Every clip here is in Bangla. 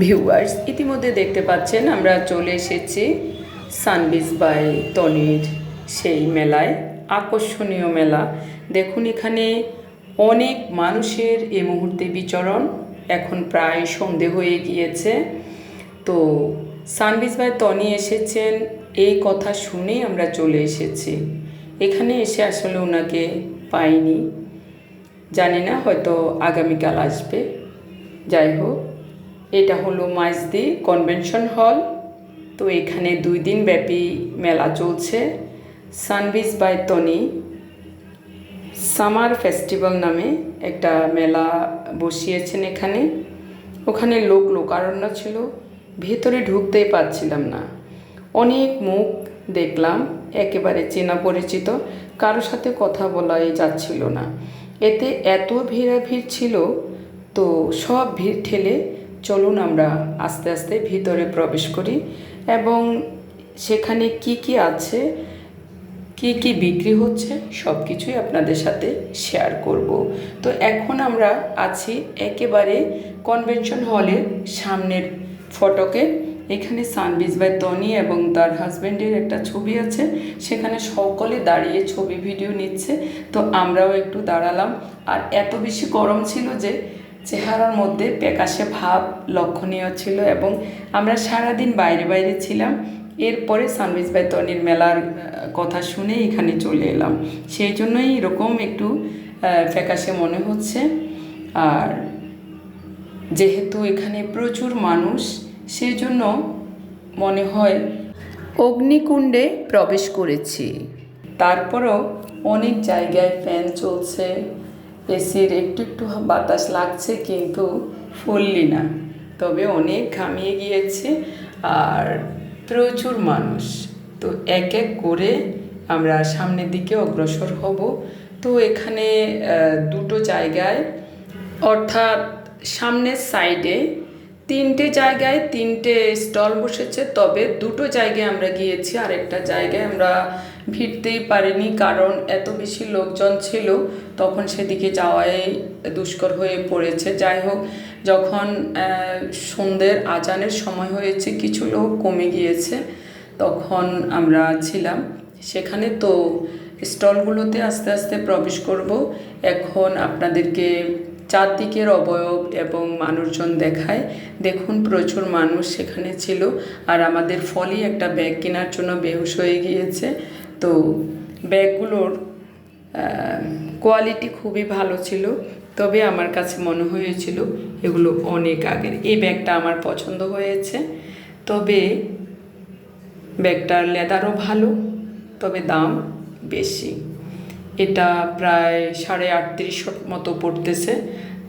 ভিউয়ার্স ইতিমধ্যে দেখতে পাচ্ছেন আমরা চলে এসেছি সানবিজ বাই তনির সেই মেলায়, আকর্ষণীয় মেলা। দেখুন এখানে অনেক মানুষের এই মুহূর্তে বিচরণ, এখন প্রায় সন্ধে হয়ে গিয়েছে। তো সানবিজ বাই তনি এসেছেন, এই কথা শুনেই আমরা চলে এসেছি। এখানে এসে আসলে ওনাকে পাইনি। জানি না, হয়তো আগামীকাল আসবে। যাই হোক এটা হলো মাইজদি কনভেনশন হল। তো এখানে দুই দিন ব্যাপী মেলা চলছে। সানবিজ বাই তনি। সামার ফেস্টিভ্যাল নামে একটা মেলা বসিয়েছেন এখানে। ওখানে লোক লোকারণ্য ছিল। ভেতরে ঢুকতেই পারছিলাম না। অনেক মুখ দেখলাম, একেবারে চেনা পরিচিত। কারও সাথে কথা বলাই যাচ্ছিল না। এতে এত ভিড়াভিড় ছিল, তো সব ভিড় ঠেলে চলুন আমরা আস্তে আস্তে ভিতরে প্রবেশ করি এবং সেখানে কি কি আছে, কি কি বিক্রি হচ্ছে সব কিছুই আপনাদের সাথে শেয়ার করব। তো এখন আমরা আছি একেবারে কনভেনশন হলের সামনের ফটকে এখানে সানবিজ বাই তনি এবং তার হাজব্যান্ডের একটা ছবি আছে। সেখানে সকলে দাঁড়িয়ে ছবি ভিডিও নিচ্ছে। তো আমরাও একটু দাঁড়ালাম। আর এত বেশি গরম ছিল যে চেহারার মধ্যে প্যাকাশে ভাব লক্ষণীয় ছিল এবং আমরা সারাদিন বাইরে বাইরে ছিলাম। এরপরে সানবিজ বাই তনির মেলার কথা শুনে এখানে চলে এলাম। সেই জন্যই এরকম একটু ফ্যাকাশে মনে হচ্ছে। আর যেহেতু এখানে প্রচুর মানুষ, সেই জন্য মনে হয় অগ্নিকুণ্ডে প্রবেশ করেছি। তারপরও অনেক জায়গায় ফ্যান চলছে। এসির একটু একটু বাতাস লাগছে কিন্তু ফুললি না। তবে অনেক ঘামিয়ে গিয়েছে আর প্রচুর মানুষ। তো এক এক করে আমরা সামনের দিকে অগ্রসর হব। তো এখানে দুটো জায়গায়, অর্থাৎ সামনের সাইডে তিনটে জায়গায় তিনটে স্টল বসেছে, তবে দুটো জায়গায় আমরা গিয়েছি আর একটা জায়গায় আমরা ভিড়তেই পারিনি, কারণ এত বেশি লোকজন ছিল, তখন সেদিকে যাওয়াই দুষ্কর হয়ে পড়েছে। যাই হোক, যখন সন্ধ্যের আজানের সময় হয়েছে, কিছু লোক কমে গিয়েছে, তখন আমরা ছিলাম। সেখানে তো স্টলগুলোতে আস্তে আস্তে প্রবেশ করব। এখন আপনাদেরকে চারদিকের অবয়ব এবং মানুষজন দেখায়। দেখুন, প্রচুর মানুষ সেখানে ছিল আর আমাদের ফলই একটা ব্যাগ কেনার জন্য বেহুশ হয়ে গিয়েছে। তো ব্যাগগুলোর কোয়ালিটি খুবই ভালো ছিল, তবে আমার কাছে মনে হয়েছিল এগুলো অনেক আগের। এই ব্যাগটা আমার পছন্দ হয়েছে, তবে ব্যাগটার লেদারও ভালো, তবে দাম বেশি। এটা প্রায় সাড়ে আটত্রিশ মতো পড়তেছে।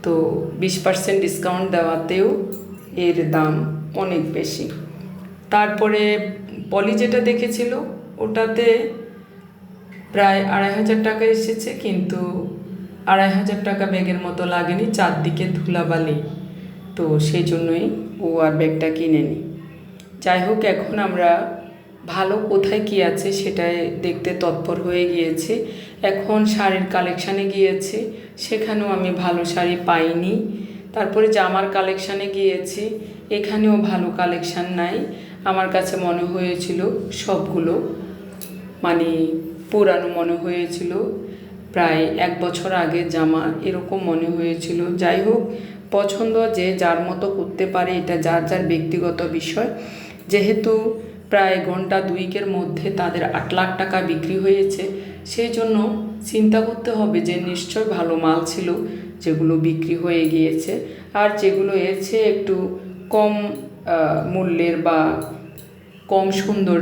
তো বিশ পার্সেন্ট ডিসকাউন্ট দেওয়াতেও এর দাম অনেক বেশি। তারপরে পলি যেটা দেখেছিল, ওটাতে প্রায় আড়াই হাজার টাকা এসেছে, কিন্তু আড়াই হাজার টাকা ব্যাগের মতো লাগেনি, চারদিকে ধুলাবালি। তো সেই জন্যই ও আর ব্যাগটা কিনেনি। যাই হোক, এখন আমরা ভালো কোথায় কি আছে সেটাই দেখতে তৎপর হয়ে গিয়েছে। এখন শাড়ির কালেকশানে গিয়েছি, সেখানেও আমি ভালো শাড়ি পাইনি। তারপরে জামার কালেকশানে গিয়েছি, এখানেও ভালো কালেকশান নাই। আমার কাছে মনে হয়েছিল সবগুলো মানে পুরানো মনে হয়েছিল। প্রায় এক বছর আগে জামা এরকম মনে হয়েছিল। যাই হোক, পছন্দ যে যার মতো করতে পারে, এটা যার যার ব্যক্তিগত বিষয়। যেহেতু প্রায় ঘণ্টা দুইকের মধ্যে তাদের আট লাখ টাকা বিক্রি হয়েছে। সেই জন্য চিন্তা করতে হবে যে নিশ্চয় ভালো মাল ছিল যেগুলো বিক্রি হয়ে গিয়েছে, আর যেগুলো এর একটু কম মূল্যের বা কম সুন্দর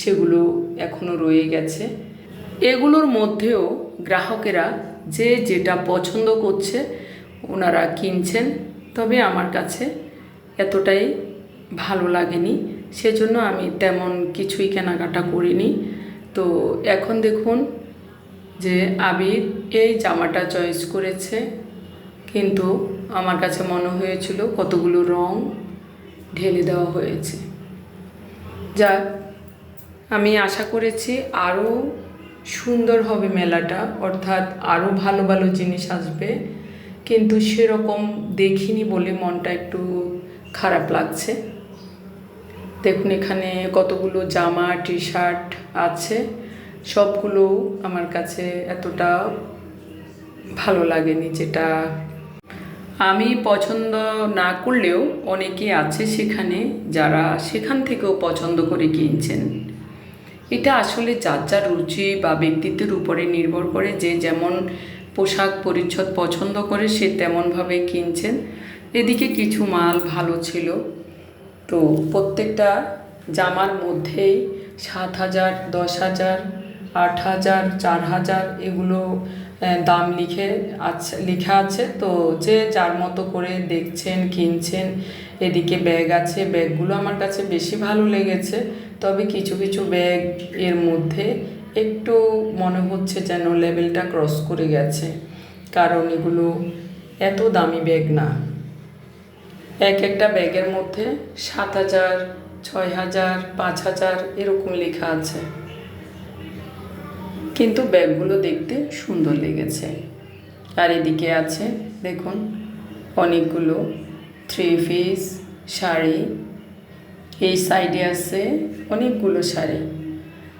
সেগুলো এখনও রয়ে গেছে। এগুলোর মধ্যেও গ্রাহকেরা যে যেটা পছন্দ করছে ওনারা কিনছেন, তবে আমার কাছে এতটাই ভালো লাগেনি। সেজন্য আমি তেমন কিছুই কেনাকাটা করিনি। তো এখন দেখুন যে আবির এই জামাটা চয়েস করেছে। কিন্তু আমার কাছে মনে হয়েছিল কতগুলো রং ঢেলে দেওয়া হয়েছে। যাক, আমি আশা করেছি আরও সুন্দর হবে মেলাটা, অর্থাৎ আরও ভালো ভালো জিনিস আসবে। কিন্তু সেরকম দেখিনি বলে মনটা একটু খারাপ লাগছে। দেখুন এখানে কতগুলো জামা টি শার্ট আছে। সবগুলো আমার কাছে এতটা ভালো লাগেনি যেটা আমি পছন্দ না করলেও অনেকে আছে সেখানে যারা সেখান থেকেও পছন্দ করে কিনছেন। এটা আসলে যার যার রুচি বা ব্যক্তিত্বের উপরে নির্ভর করে যে যেমন পোশাক পরিচ্ছদ পছন্দ করে সে তেমনভাবে কিনছেন। এদিকে কিছু মাল ভালো ছিল। তো প্রত্যেকটা জামার মধ্যেই সাত হাজার, দশ হাজার, আট হাজার, চার হাজার এগুলো দাম লিখে আছে, লেখা আছে। তো যে যার মতো করে দেখছেন, কিনছেন, এদিকে ব্যাগ আছে, ব্যাগগুলো আমার কাছে বেশি ভালো লেগেছে। তবে কিছু কিছু ব্যাগ এর মধ্যে একটু মনে হচ্ছে যেন লেভেলটা ক্রস করে গেছে। কারণ এগুলো এত দামি ব্যাগ না। এক একটা ব্যাগের মধ্যে সাত হাজার, ছয় হাজার, পাঁচ হাজার এরকম লেখা আছে। কিন্তু ব্যাগগুলো দেখতে সুন্দর লেগেছে। আর এদিকে আছে, দেখুন, অনেকগুলো থ্রি পিস শাড়ি। এই সাইডে আছে অনেকগুলো শাড়ি।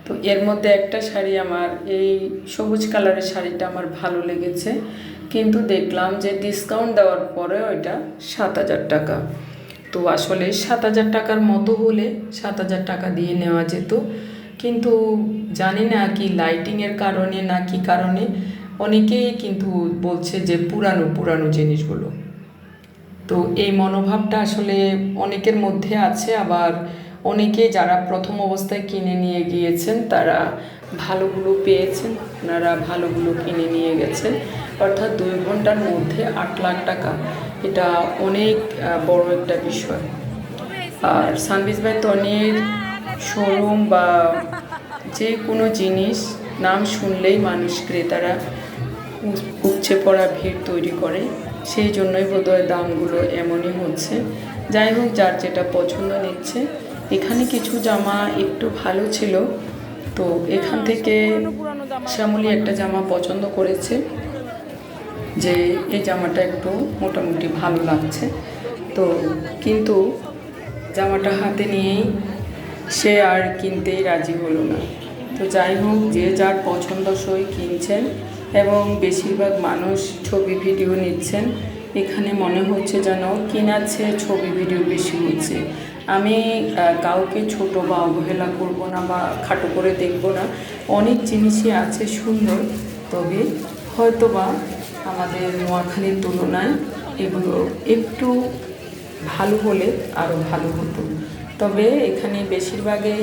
তো এর মধ্যে একটা শাড়ি আমার, এই সবুজ কালারের শাড়িটা আমার ভালো লেগেছে। কিন্তু দেখলাম যে ডিসকাউন্ট দেওয়ার পরে ওইটা সাত হাজার টাকা। তো আসলে সাত হাজার টাকার মতো হলে সাত হাজার টাকা দিয়ে নেওয়া যেত। কিন্তু জানি না কি লাইটিংয়ের কারণে না কি কারণে অনেকেই কিন্তু বলছে যে পুরানো পুরানো জিনিসগুলো। তো এই মনোভাবটা আসলে অনেকের মধ্যে আছে। আবার অনেকে যারা প্রথম অবস্থায় কিনে নিয়ে গিয়েছেন, তারা ভালোগুলো পেয়েছেন, ওনারা ভালোগুলো কিনে নিয়ে গেছেন। অর্থাৎ দুই ঘণ্টার মধ্যে আট লাখ টাকা। এটা অনেক বড় একটা বিষয়। আর সানবিজ বাই তনির শোরুম বা যে কোনো জিনিস, নাম শুনলেই মানুষ ক্রেতারা উপচে পড়া ভিড় তৈরি করে। সেই জন্যই বোধহয় দামগুলো এমনই হচ্ছে। যাই হোক, যার যেটা পছন্দ নিচ্ছে। এখানে কিছু জামা একটু ভালো ছিল। তো এখান থেকে শ্যামলী একটা জামা পছন্দ করেছে, যে এই জামাটা একটু মোটামুটি ভালো লাগছে। তো কিন্তু জামাটা হাতে নিয়েই সে আর কিনতেই রাজি হলো না। তো যাই হোক, যে যার পছন্দসই কিনছেন এবং বেশিরভাগ মানুষ ছবি ভিডিও নিচ্ছেন, এখানে মনে হচ্ছে যেন কেনার ছবি ভিডিও বেশি হচ্ছে। আমি কাউকে ছোট বা অবহেলা করব না বা খাটো করে দেখব না। অনেক জিনিসই আছে সুন্দর, তবে হয়তো বা আমাদের নোয়াখালীর তুলনায় এগুলো একটু ভালো হলে আরও ভালো হতো। তবে এখানে বেশিরভাগে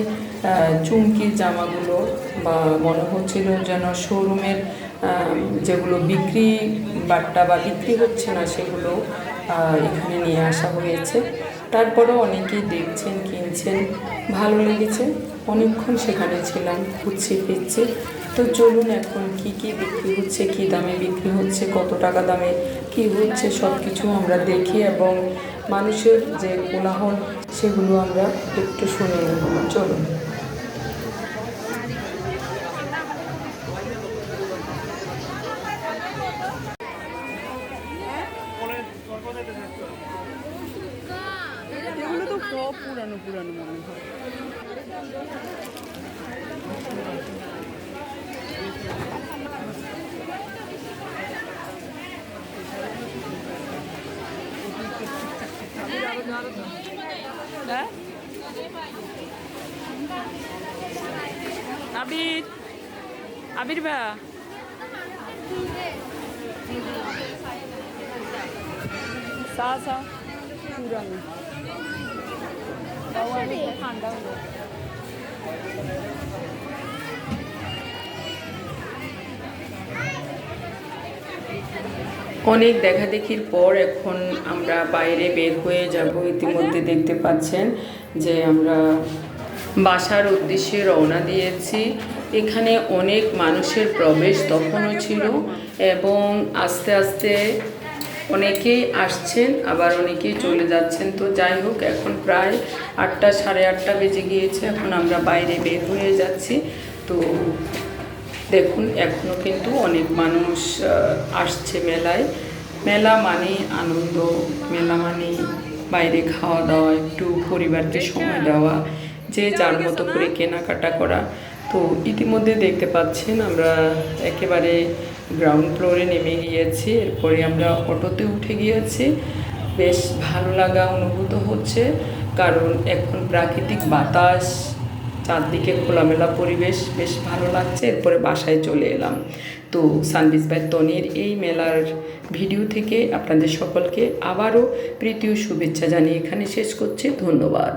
চুমকির জামাগুলো বা মনে হচ্ছিল যেন শোরুমের যেগুলো বিক্রি বাট্টা বা বিক্রি হচ্ছে না সেগুলো এখানে নিয়ে আসা হয়েছে। তারপরেও অনেকেই দেখছেন, কিনছেন, ভালো লেগেছে। অনেকক্ষণ সেখানে ছিলাম ঘুরছি ফিরছি তো চলুন এখন কি কি বিক্রি হচ্ছে, কি দামে বিক্রি হচ্ছে, কত টাকা দামে কি হচ্ছে সব কিছু আমরা দেখি এবং মানুষের যে কোলাহল, সেগুলো আমরা একটু শুনে নেব। চলুন এগুলো তো সব পুরানো পুরানো মনে হয় হ্যাঁ? আবির আবির ভা সা সা। অনেক দেখাদেখির পর এখন আমরা বাইরে বের হয়ে যাব। ইতিমধ্যে দেখতে পাচ্ছেন যে আমরা বাসার উদ্দেশ্যে রওনা দিয়েছি। এখানে অনেক মানুষের প্রবেশ তখনও ছিল এবং আস্তে আস্তে অনেকেই আসছেন, আবার অনেকেই চলে যাচ্ছেন। তো যাই হোক, এখন প্রায় আটটা, সাড়ে আটটা বেজে গিয়েছে। এখন আমরা বাইরে বের হয়ে যাচ্ছি। তো দেখুন এখনও কিন্তু অনেক মানুষ আসছে মেলায়। মেলা মানে আনন্দ, মেলা মানে বাইরে খাওয়া দাওয়া, একটু পরিবারকে সময় দেওয়া। যে যার মতো করে কেনাকাটা করা। তো ইতিমধ্যে দেখতে পাচ্ছেন আমরা একেবারে গ্রাউন্ড ফ্লোরে নেমে গিয়েছি। এরপরে আমরা অটোতে উঠে গিয়েছি। বেশ ভালো লাগা অনুভূত হচ্ছে কারণ এখন প্রাকৃতিক বাতাস চারদিকে খোলামেলা পরিবেশ বেশ ভালো লাগছে। এরপরে বাসায় চলে এলাম। তো সানবিজ বাই তনির এই মেলার ভিডিও থেকে আপনাদের সকলকে আবারও প্রীতীয় শুভেচ্ছা জানিয়ে এখানে শেষ করছি। ধন্যবাদ।